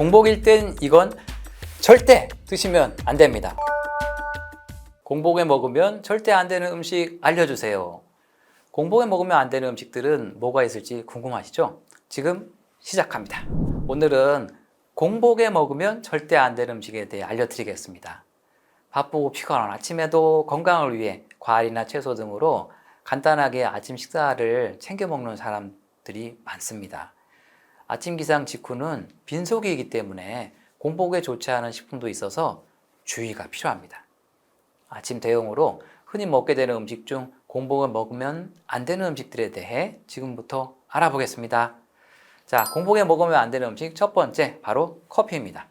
공복일 땐 이건 절대 드시면 안 됩니다. 공복에 먹으면 절대 안 되는 음식 알려주세요. 공복에 먹으면 안 되는 음식들은 뭐가 있을지 궁금하시죠? 지금 시작합니다. 오늘은 공복에 먹으면 절대 안 되는 음식에 대해 알려드리겠습니다. 바쁘고 피곤한 아침에도 건강을 위해 과일이나 채소 등으로 간단하게 아침 식사를 챙겨 먹는 사람들이 많습니다. 아침 기상 직후는 빈속이기 때문에 공복에 좋지 않은 식품도 있어서 주의가 필요합니다. 아침 대용으로 흔히 먹게 되는 음식 중 공복을 먹으면 안 되는 음식들에 대해 지금부터 알아보겠습니다. 자, 공복에 먹으면 안 되는 음식 첫 번째 바로 커피입니다.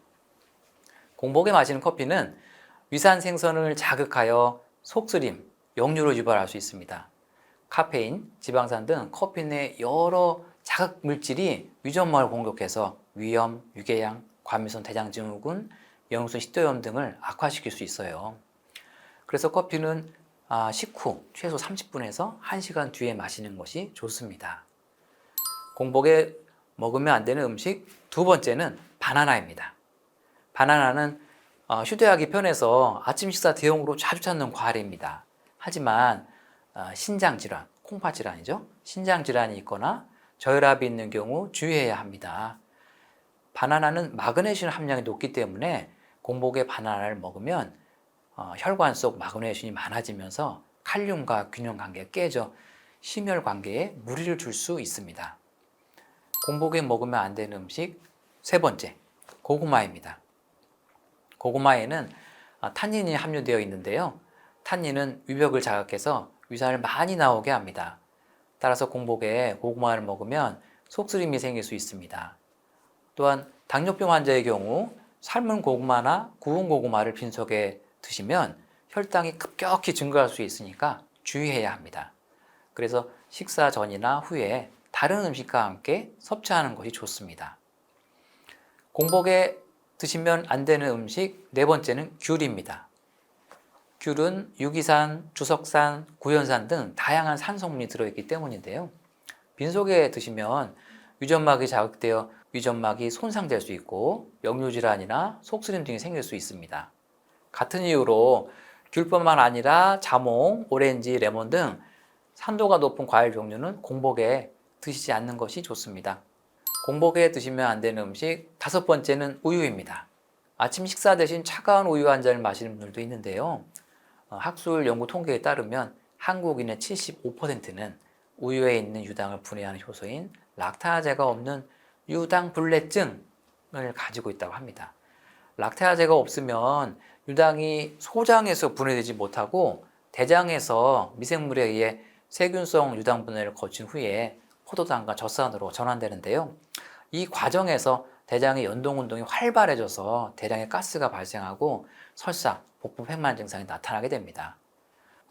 공복에 마시는 커피는 위산 생선을 자극하여 속쓰림, 역류를 유발할 수 있습니다. 카페인, 지방산 등 커피 내 여러 자극 물질이 위점막을 공격해서 위염, 유궤양, 과민성 대장증후군, 영양소 식도염 등을 악화시킬 수 있어요. 그래서 커피는 아, 식후 최소 30분에서 1시간 뒤에 마시는 것이 좋습니다. 공복에 먹으면 안 되는 음식 두 번째는 바나나입니다. 바나나는 어, 휴대하기 편해서 아침 식사 대용으로 자주 찾는 과일입니다. 하지만 어, 신장 질환, 콩팥 질환이죠. 신장 질환이 있거나 저혈압이 있는 경우 주의해야 합니다. 바나나는 마그네슘 함량이 높기 때문에 공복에 바나나를 먹으면 어, 혈관 속 마그네슘이 많아지면서 칼륨과 균형 관계가 깨져 심혈 관계에 무리를 줄 수 있습니다. 공복에 먹으면 안 되는 음식 세 번째, 고구마입니다. 고구마에는 아, 탄닌이 함유되어 있는데요. 탄닌은 위벽을 자극해서 위산을 많이 나오게 합니다. 따라서 공복에 고구마를 먹으면 속쓰림이 생길 수 있습니다. 또한 당뇨병 환자의 경우 삶은 고구마나 구운 고구마를 빈속에 드시면 혈당이 급격히 증가할 수 있으니까 주의해야 합니다. 그래서 식사 전이나 후에 다른 음식과 함께 섭취하는 것이 좋습니다. 공복에 드시면 안 되는 음식 네 번째는 귤입니다. 귤은 유기산, 주석산, 구연산 등 다양한 산 성분이 들어있기 때문인데요. 빈속에 드시면 위점막이 자극되어 위점막이 손상될 수 있고 역류질환이나 속쓰림 등이 생길 수 있습니다. 같은 이유로 귤뿐만 아니라 자몽, 오렌지, 레몬 등 산도가 높은 과일 종류는 공복에 드시지 않는 것이 좋습니다. 공복에 드시면 안 되는 음식 다섯 번째는 우유입니다. 아침 식사 대신 차가운 우유 한 잔을 마시는 분들도 있는데요. 어, 학술 연구 통계에 따르면 한국인의 75%는 우유에 있는 유당을 분해하는 효소인 락타제가 없는 유당 불내증을 가지고 있다고 합니다. 락타제가 없으면 유당이 소장에서 분해되지 못하고 대장에서 미생물에 의해 세균성 유당 분해를 거친 후에 포도당과 젖산으로 전환되는데요. 이 과정에서 대장의 연동 운동이 활발해져서 대량의 가스가 발생하고 설사, 복부 팽만 증상이 나타나게 됩니다.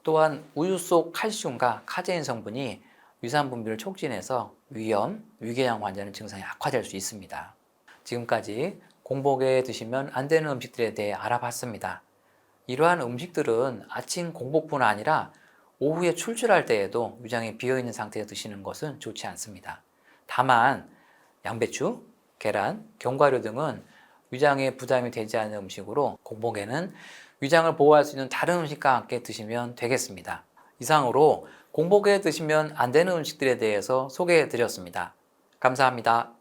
또한 우유 속 칼슘과 카제인 성분이 위산 분비를 촉진해서 위염, 위궤양 환자는 증상이 악화될 수 있습니다. 지금까지 공복에 드시면 안 되는 음식들에 대해 알아봤습니다. 이러한 음식들은 아침 공복뿐 아니라 오후에 출출할 때에도 위장이 비어 있는 상태에서 드시는 것은 좋지 않습니다. 다만 양배추, 계란, 견과류 등은 위장에 부담이 되지 않는 음식으로 공복에는 위장을 보호할 수 있는 다른 음식과 함께 드시면 되겠습니다. 이상으로 공복에 드시면 안 되는 음식들에 대해서 소개해 드렸습니다. 감사합니다.